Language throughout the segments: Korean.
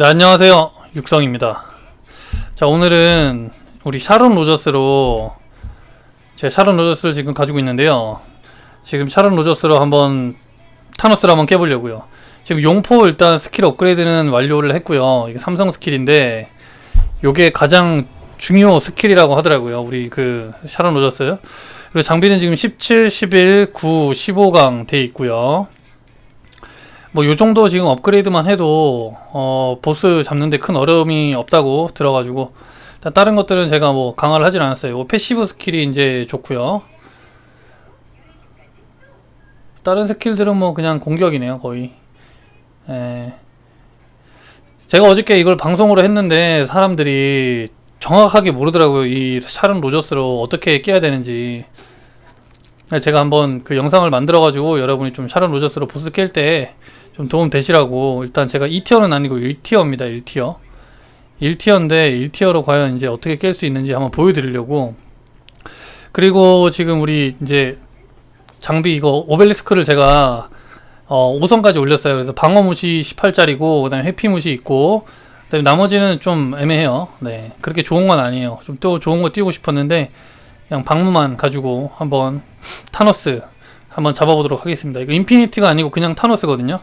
네, 안녕하세요. 육성입니다. 자, 오늘은 우리 샤론 로저스로 제 샤론 로저스를 지금 가지고 있는데요. 지금 샤론 로저스로 한번 타노스를 한번 깨보려고요. 지금 용포 일단 스킬 업그레이드는 완료를 했고요. 이게 삼성 스킬인데 요게 가장 중요 스킬이라고 하더라고요. 우리 그 샤론 로저스. 그리고 장비는 지금 17, 11, 9, 15강 돼 있고요. 뭐 요 정도 지금 업그레이드만 해도 어 보스 잡는데 큰 어려움이 없다고 들어가지고 다른 것들은 제가 뭐 강화를 하진 않았어요. 요 패시브 스킬이 이제 좋고요. 다른 스킬들은 뭐 그냥 공격이네요 거의. 예. 제가 어저께 이걸 방송으로 했는데 사람들이 정확하게 모르더라고요. 이 샤론 로저스로 어떻게 깨야 되는지. 제가 한번 그 영상을 만들어가지고 여러분이 좀 샤론 로저스로 보스 깰 때 좀 도움 되시라고 일단 제가 2티어는 아니고 1티어입니다. 1티어. 1티어인데 1티어로 과연 이제 어떻게 깰 수 있는지 한번 보여드리려고. 그리고 지금 우리 이제 장비 이거 오벨리스크를 제가 어 5성까지 올렸어요. 그래서 방어 무시 18짜리고 그다음에 회피 무시 있고 그다음에 나머지는 좀 애매해요. 네. 그렇게 좋은 건 아니에요. 좀 또 좋은 거 띄우고 싶었는데 그냥 방무만 가지고 한번 타노스 한번 잡아보도록 하겠습니다. 이거 인피니티가 아니고 그냥 타노스거든요.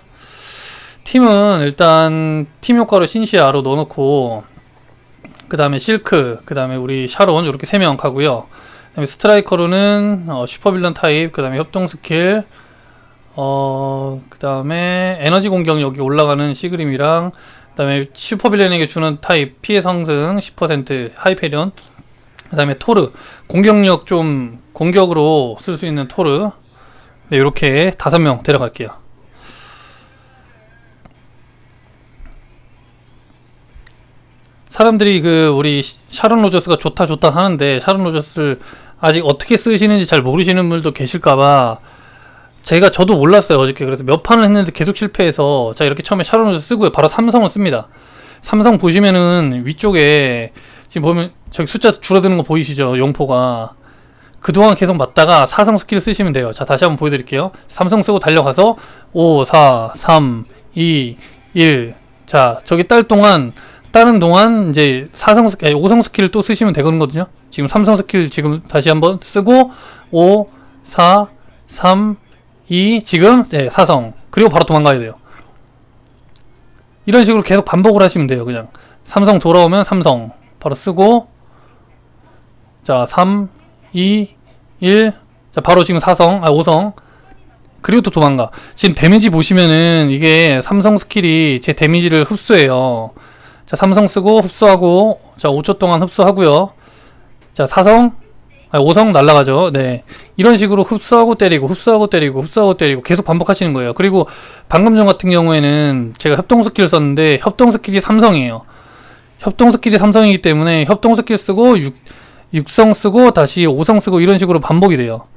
팀은 일단 팀 효과로 신시아로 넣어놓고 그 다음에 실크, 그 다음에 우리 샤론 이렇게 세 명 가고요. 그 다음에 스트라이커로는 어, 슈퍼빌런 타입, 그 다음에 협동 스킬, 어, 그 다음에 에너지 공격 여기 올라가는 시그림이랑 그 다음에 슈퍼빌런에게 주는 타입 피해 상승 10% 하이페리온 그 다음에 토르 공격력 좀 공격으로 쓸 수 있는 토르 네, 이렇게 다섯 명 데려갈게요. 사람들이 그 우리 샤론 로저스가 좋다 좋다 하는데 샤론 로저스를 아직 어떻게 쓰시는지 잘 모르시는 분들도 계실까봐 제가 저도 몰랐어요 어저께. 그래서 몇 판을 했는데 계속 실패해서 자 이렇게 처음에 샤론 로저스 쓰고요 바로 삼성을 씁니다. 삼성 보시면은 위쪽에 지금 보면 저기 숫자 줄어드는 거 보이시죠? 용포가. 그동안 계속 맞다가 사성 스킬 쓰시면 돼요. 자 다시 한번 보여드릴게요. 삼성 쓰고 달려가서 5 4 3 2 1자 저기 딸 동안 따는 동안 이제 사성 스킬, 5성 스킬을 또 쓰시면 되거든요. 지금 삼성 스킬 지금 다시 한번 쓰고 5, 4, 3, 2 지금 네, 사성 그리고 바로 도망가야 돼요. 이런 식으로 계속 반복을 하시면 돼요. 그냥 삼성 돌아오면 삼성 바로 쓰고 자 3, 2, 1 자, 바로 지금 사성 아 5성 그리고 또 도망가. 지금 데미지 보시면은 이게 삼성 스킬이 제 데미지를 흡수해요. 자, 삼성 쓰고 흡수하고 자, 5초 동안 흡수하고요. 자, 사성 아, 5성 날라가죠. 네. 이런 식으로 흡수하고 때리고 흡수하고 때리고 흡수하고 때리고 계속 반복하시는 거예요. 그리고 방금 전 같은 경우에는 제가 협동 스킬을 썼는데 협동 스킬이 삼성이에요. 협동 스킬이 삼성이기 때문에 협동 스킬 쓰고 6, 6성 쓰고 다시 5성 쓰고 이런 식으로 반복이 돼요.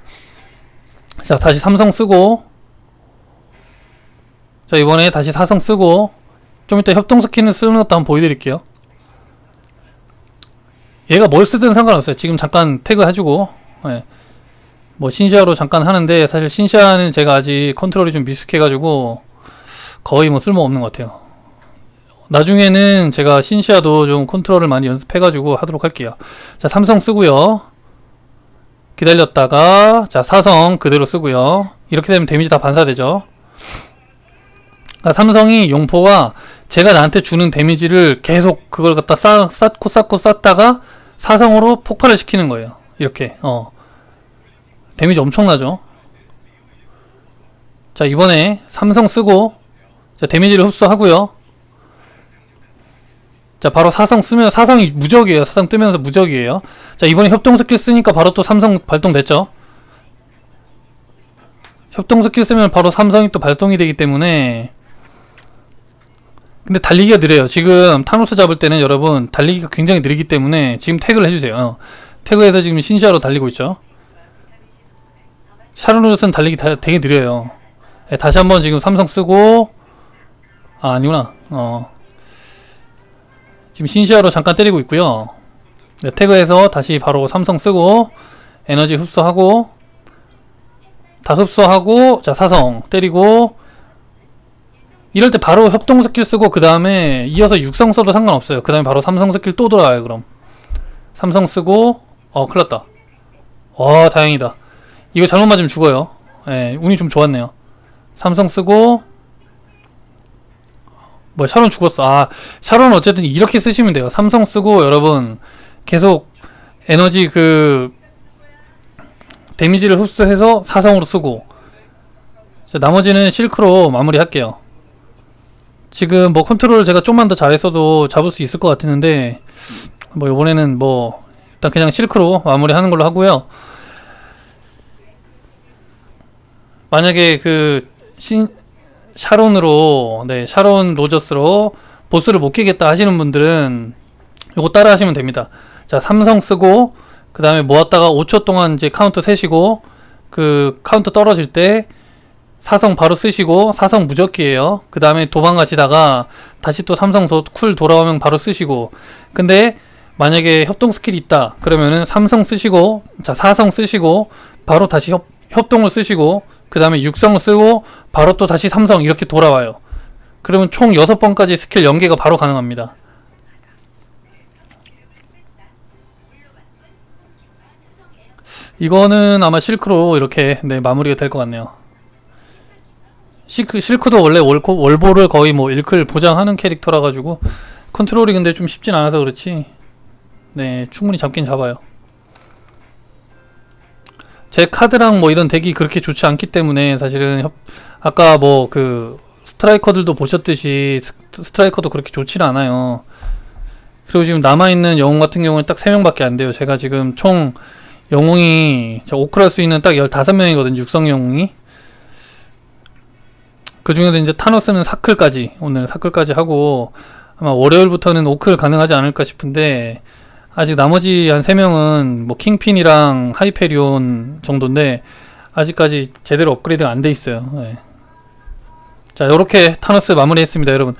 자, 다시 삼성 쓰고 자, 이번에 다시 사성 쓰고 좀 이따 협동 스킨을 쓰는 것도 한번 보여드릴게요. 얘가 뭘 쓰든 상관없어요. 지금 잠깐 태그 해주고, 예. 뭐 신시아로 잠깐 하는데 사실 신시아는 제가 아직 컨트롤이 좀 미숙해가지고 거의 뭐 쓸모 없는 것 같아요. 나중에는 제가 신시아도 좀 컨트롤을 많이 연습해가지고 하도록 할게요. 자 삼성 쓰고요. 기다렸다가 자 사성 그대로 쓰고요. 이렇게 되면 데미지 다 반사되죠. 그러니까 삼성이 용포가 제가 나한테 주는 데미지를 계속 그걸 갖다 쌓, 쌓고 쌓고 쌓다가 사성으로 폭발을 시키는 거예요. 이렇게 어 데미지 엄청나죠. 자 이번에 삼성 쓰고 자 데미지를 흡수하고요. 자 바로 사성 쓰면 사성이 무적이에요. 사성 뜨면서 무적이에요. 자 이번에 협동 스킬 쓰니까 바로 또 삼성 발동됐죠. 협동 스킬 쓰면 바로 삼성이 또 발동이 되기 때문에 근데 달리기가 느려요. 지금 타노스 잡을 때는 여러분 달리기가 굉장히 느리기 때문에 지금 태그를 해주세요. 어. 태그해서 지금 신시아로 달리고 있죠. 샤론로스는 달리기 다, 되게 느려요. 네, 다시 한번 지금 삼성 쓰고 아 아니구나. 어. 지금 신시아로 잠깐 때리고 있고요. 네, 태그해서 다시 바로 삼성 쓰고 에너지 흡수하고 다 흡수하고 자 사성 때리고 이럴 때 바로 협동 스킬 쓰고 그 다음에 이어서 육성 써도 상관없어요. 그 다음에 바로 삼성 스킬 또 돌아와요. 그럼 삼성 쓰고 어 큰일났다. 와 다행이다. 이거 잘못 맞으면 죽어요. 예, 운이 좀 좋았네요. 삼성 쓰고 뭐 샤론 죽었어. 아 샤론 어쨌든 이렇게 쓰시면 돼요. 삼성 쓰고 여러분 계속 에너지 그 데미지를 흡수해서 사성으로 쓰고 자, 나머지는 실크로 마무리할게요. 지금 뭐 컨트롤 제가 좀만 더 잘했어도 잡을 수 있을 것 같았는데 뭐 이번에는 뭐 일단 그냥 실크로 마무리하는 걸로 하고요. 만약에 그 신, 샤론으로 네 샤론 로저스로 보스를 못 깨겠다 하시는 분들은 이거 따라 하시면 됩니다. 자 삼성 쓰고 그 다음에 모았다가 5초 동안 이제 카운트 세시고 그 카운트 떨어질 때 사성 바로 쓰시고 사성 무적기예요. 그 다음에 도망가시다가 다시 또 삼성 도, 쿨 돌아오면 바로 쓰시고 근데 만약에 협동 스킬이 있다 그러면은 삼성 쓰시고 자 사성 쓰시고 바로 다시 협, 협동을 쓰시고 그 다음에 육성을 쓰고 바로 또 다시 삼성 이렇게 돌아와요. 그러면 총 6번까지 스킬 연계가 바로 가능합니다. 이거는 아마 실크로 이렇게 네, 마무리가 될 것 같네요. 실크, 실크도 원래 월코, 월보를 거의 뭐 일클 보장하는 캐릭터라 가지고 컨트롤이 근데 좀 쉽진 않아서 그렇지 네 충분히 잡긴 잡아요. 제 카드랑 뭐 이런 덱이 그렇게 좋지 않기 때문에 사실은 협, 아까 뭐 그 스트라이커들도 보셨듯이 스- 스트라이커도 그렇게 좋지는 않아요. 그리고 지금 남아있는 영웅 같은 경우는 딱 3명밖에 안 돼요. 제가 지금 총 영웅이 저 오크할 수 있는 딱 15명이거든요. 육성 영웅이. 그 중에도 이제 타노스는 사클까지 오늘 사클까지 하고 아마 월요일부터는 오클 가능하지 않을까 싶은데 아직 나머지 한 3명은 뭐 킹핀이랑 하이페리온 정도인데 아직까지 제대로 업그레이드가 안 돼 있어요. 네. 자, 요렇게 타노스 마무리했습니다, 여러분.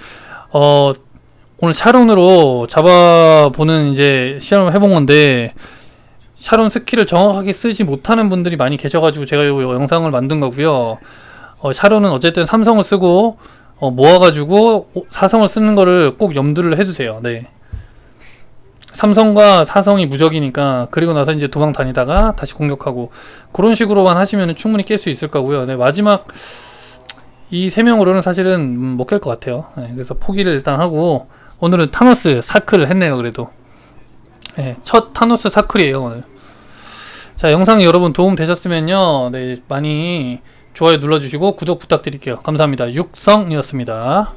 어, 오늘 샤론으로 잡아보는 이제 시험을 해본 건데 샤론 스킬을 정확하게 쓰지 못하는 분들이 많이 계셔가지고 제가 이 영상을 만든 거고요. 어, 샤론은 어쨌든 삼성을 쓰고 어, 모아가지고 오- 사성을 쓰는 거를 꼭 염두를 해주세요. 네. 삼성과 사성이 무적이니까 그리고 나서 이제 도망 다니다가 다시 공격하고 그런 식으로만 하시면 충분히 깰 수 있을 거고요. 네, 마지막 이 세 명으로는 사실은 음, 못깰 것 같아요. 네, 그래서 포기를 일단 하고 오늘은 타노스 사클을 했네요. 그래도 네, 첫 타노스 사클이에요 오늘. 자 영상 여러분 도움 되셨으면요, 네 많이 좋아요 눌러주시고 구독 부탁드릴게요. 감사합니다. 육성이었습니다.